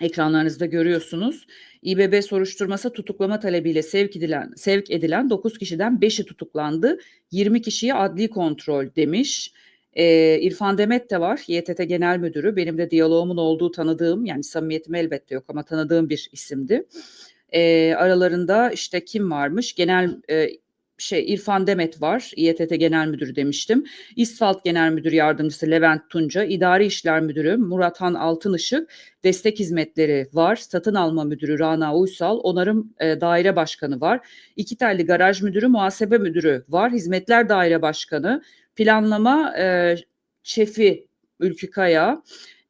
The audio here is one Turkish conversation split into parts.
ekranlarınızda görüyorsunuz. İBB soruşturması tutuklama talebiyle sevk edilen sevk edilen 9 kişiden 5'i tutuklandı. 20 kişiye adli kontrol demiş. Ee, İrfan Demet de var. YTT Genel Müdürü. Benim de diyaloğumun olduğu tanıdığım yani samimiyetim elbette yok ama tanıdığım bir isimdi. Ee, aralarında işte kim varmış? Genel e, şey İrfan Demet var. İETT Genel Müdürü demiştim. İsfalt Genel Müdür Yardımcısı Levent Tunca, İdari İşler Müdürü Murathan Altınışık, Destek Hizmetleri var. Satın Alma Müdürü Rana Uysal, Onarım e, Daire Başkanı var. İki telli Garaj Müdürü, Muhasebe Müdürü var. Hizmetler Daire Başkanı, Planlama e, Şefi Ülkü Kaya,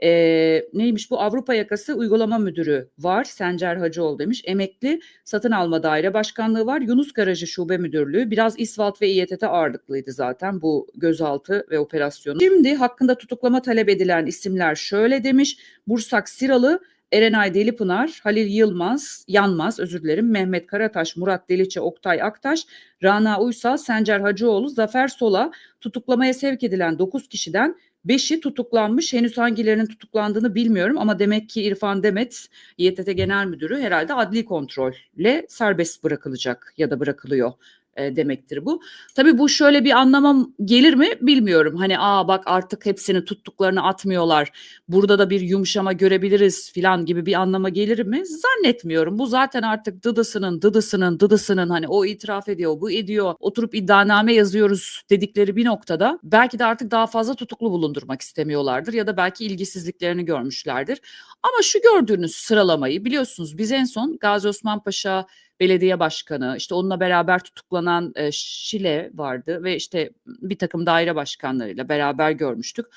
e, neymiş bu Avrupa Yakası Uygulama Müdürü var. Sencer Hacıoğlu demiş. Emekli Satın Alma Daire Başkanlığı var. Yunus Garajı Şube Müdürlüğü. Biraz İSVALT ve İETT ağırlıklıydı zaten bu gözaltı ve operasyonu. Şimdi hakkında tutuklama talep edilen isimler şöyle demiş. Bursak Siralı, Erenay Delipınar, Halil Yılmaz, Yanmaz özür dilerim, Mehmet Karataş, Murat Deliçe, Oktay Aktaş, Rana Uysal, Sencer Hacıoğlu, Zafer Sola tutuklamaya sevk edilen 9 kişiden Beşi tutuklanmış. Henüz hangilerinin tutuklandığını bilmiyorum ama demek ki İrfan Demet, İETT Genel Müdürü herhalde adli kontrolle serbest bırakılacak ya da bırakılıyor e, demektir bu. Tabii bu şöyle bir anlama gelir mi bilmiyorum. Hani aa bak artık hepsini tuttuklarını atmıyorlar. Burada da bir yumuşama görebiliriz filan gibi bir anlama gelir mi? Zannetmiyorum. Bu zaten artık dıdısının dıdısının dıdısının hani o itiraf ediyor bu ediyor oturup iddianame yazıyoruz dedikleri bir noktada belki de artık daha fazla tutuklu bulundurmak istemiyorlardır ya da belki ilgisizliklerini görmüşlerdir. Ama şu gördüğünüz sıralamayı biliyorsunuz biz en son Gazi Osman Paşa belediye başkanı, işte onunla beraber tutuklanan e, Şile vardı ve işte bir takım daire başkanlarıyla beraber görmüştük.